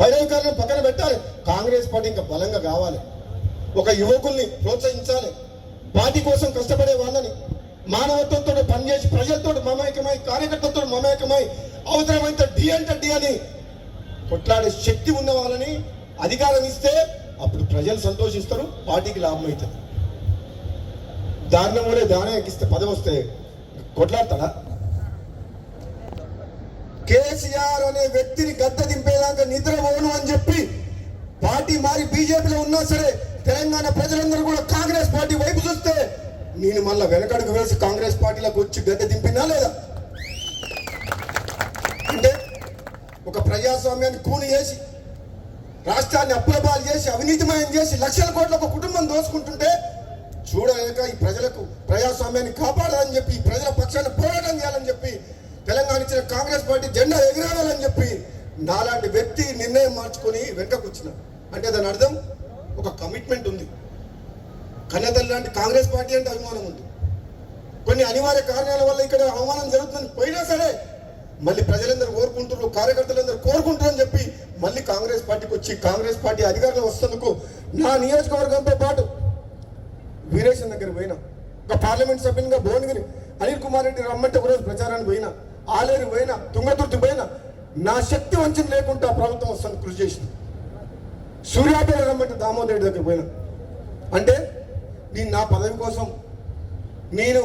పైరవికారాన్ని పక్కన పెట్టాలి. కాంగ్రెస్ పార్టీ ఇంకా బలంగా కావాలి. ఒక యువకుల్ని ప్రోత్సహించాలి. పార్టీ కోసం కష్టపడే వాళ్ళని మానవత్వంతో పనిచేసి ప్రజలతో మమేకమై కార్యకర్తలతో మమేకమై అవసరమైతే డి అంటే డి అని కొట్లాడే శక్తి ఉన్న వాళ్ళని అధికారం ఇస్తే అప్పుడు ప్రజలు సంతోషిస్తారు పార్టీకి లాభం అవుతుంది. దారుణం వల్లే దానం ఎక్కిస్తే పదవి వస్తే కొట్లాడతాడా? కేసీఆర్ అనే వ్యక్తిని గద్ద దింపేదాకా నిద్రపోను అని చెప్పి పార్టీ మారి బీజేపీలో ఉన్నా సరే తెలంగాణ ప్రజలందరూ కూడా కాంగ్రెస్ పార్టీ వైపు చూస్తే నేను మళ్ళీ వెనకడుగు వేసి కాంగ్రెస్ పార్టీలోకి వచ్చి గద్ద దింపినా లేదా? అంటే ఒక ప్రజాస్వామ్యాన్ని కూని చేసి రాష్ట్రాన్ని అప్పుల చేసి అవినీతిమయం చేసి లక్షల కోట్ల ఒక కుటుంబం దోసుకుంటుంటే చూడలేక ఈ ప్రజలకు ప్రజాస్వామ్యాన్ని కాపాడాలని చెప్పి ప్రజల పక్షాన్ని పోరాటం చేయాలని చెప్పి తెలంగాణ ఇచ్చిన కాంగ్రెస్ పార్టీ జెండా ఎగిరాలని చెప్పి నాలాంటి వ్యక్తి నిర్ణయం మార్చుకొని వెనకకు వచ్చిన. అంటే దాని అర్థం ఒక కమిట్మెంట్ ఉంది. కన్నతల్లి లాంటి కాంగ్రెస్ పార్టీ అంటే అభిమానం ఉంది. కొన్ని అనివార్య కారణాల వల్ల ఇక్కడ అవమానం జరుగుతుందని పోయినా సరే మళ్ళీ ప్రజలందరూ కోరుకుంటున్నారు కార్యకర్తలందరూ కోరుకుంటారు అని చెప్పి మళ్ళీ కాంగ్రెస్ పార్టీకి వచ్చి కాంగ్రెస్ పార్టీ అధికారంలో వస్తున్నందుకు నా నియోజకవర్గంతో పాటు వీరేశం దగ్గర పోయినా. ఒక పార్లమెంట్ సభ్యునిగా భువనగిరి అనిల్ కుమార్ రెడ్డి రమ్మంటే ఒకరోజు ప్రచారానికి పోయినా. ఆలేరు పోయినా తుంగతుర్తి పోయినా నా శక్తి వంచన లేకుండా ప్రభుత్వం వస్తుంది కృషి చేసింది. సూర్యాపేట రమ్మంటే దామోదర్ దగ్గర పోయినా. అంటే నేను నా పదవి కోసం నేను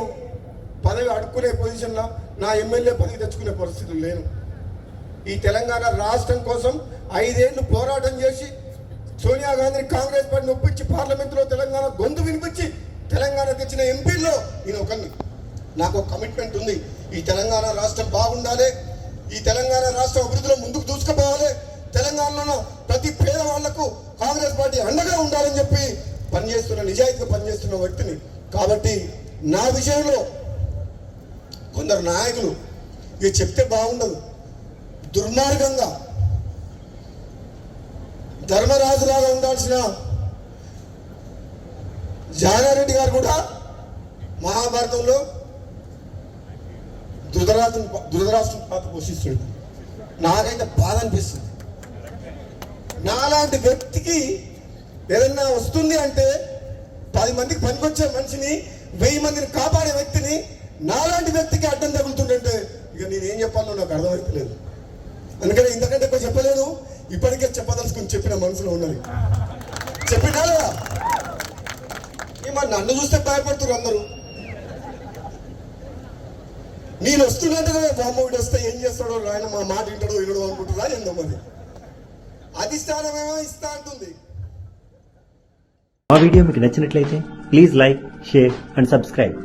పదవి అడుక్కునే పొజిషన్లో నా ఎమ్మెల్యే పదవి తెచ్చుకునే పరిస్థితులు లేను. ఈ తెలంగాణ రాష్ట్రం కోసం ఐదేళ్ళు పోరాటం చేసి సోనియా గాంధీని కాంగ్రెస్ పార్టీని ఒప్పించి పార్లమెంట్లో తెలంగాణ గొంతు వినిపించి తెలంగాణ తెచ్చిన ఎంపీల్లో నేను ఒకరిని నాకు ఒక కమిట్మెంట్ ఉంది. ఈ తెలంగాణ రాష్ట్రం బాగుండాలి. ఈ తెలంగాణ రాష్ట్రం అభివృద్ధిలో ముందుకు దూసుకుపోవాలి. తెలంగాణలో ప్రతి పేదవాళ్ళకు కాంగ్రెస్ పార్టీ అండగా ఉండాలని చెప్పి పనిచేస్తున్న నిజాయితీగా పనిచేస్తున్న వ్యక్తిని. కాబట్టి నా విషయంలో కొందరు నాయకులు ఇది చెప్తే బాగుండదు. దుర్మార్గంగా ధర్మరాజులాగా ఉండాల్సిన జానారెడ్డి గారు కూడా మహాభారతంలో ధృతరాజు ధృతరాష్ట్రం పాత్ర పోషిస్తుంది నాకైతే బాధ అనిపిస్తుంది. నాలాంటి వ్యక్తికి ఏదన్నా వస్తుంది అంటే పది మందికి పనికొచ్చే మనిషిని వెయ్యి మందిని కాపాడే వ్యక్తిని నాలాంటి వ్యక్తికి అడ్డం తగులుతుందంటే ఇక నేనేం చెప్పాలో నాకు అర్థమైతలేదు. అందుకని ఇంతకంటే ఎక్కువ చెప్పలేదు. ఇప్పటికే చెప్పదలుచుకుని చెప్పిన మనసులో ఉన్నది. చెప్పినా లేదా? నన్ను చూస్తే భయపడుతున్నారు అందరూ. నేను వస్తున్నట్టుగా బామ్మోడు వస్తే ఏం చేస్తాడో ఆయన మా మాట వింటాడో వినడో అనుకుంటున్నా ఏందో మరి? అధిష్టానమేమో ఇస్తా అంటుంది. మా వీడియో మీకు నచ్చినట్లయితే please like share and subscribe.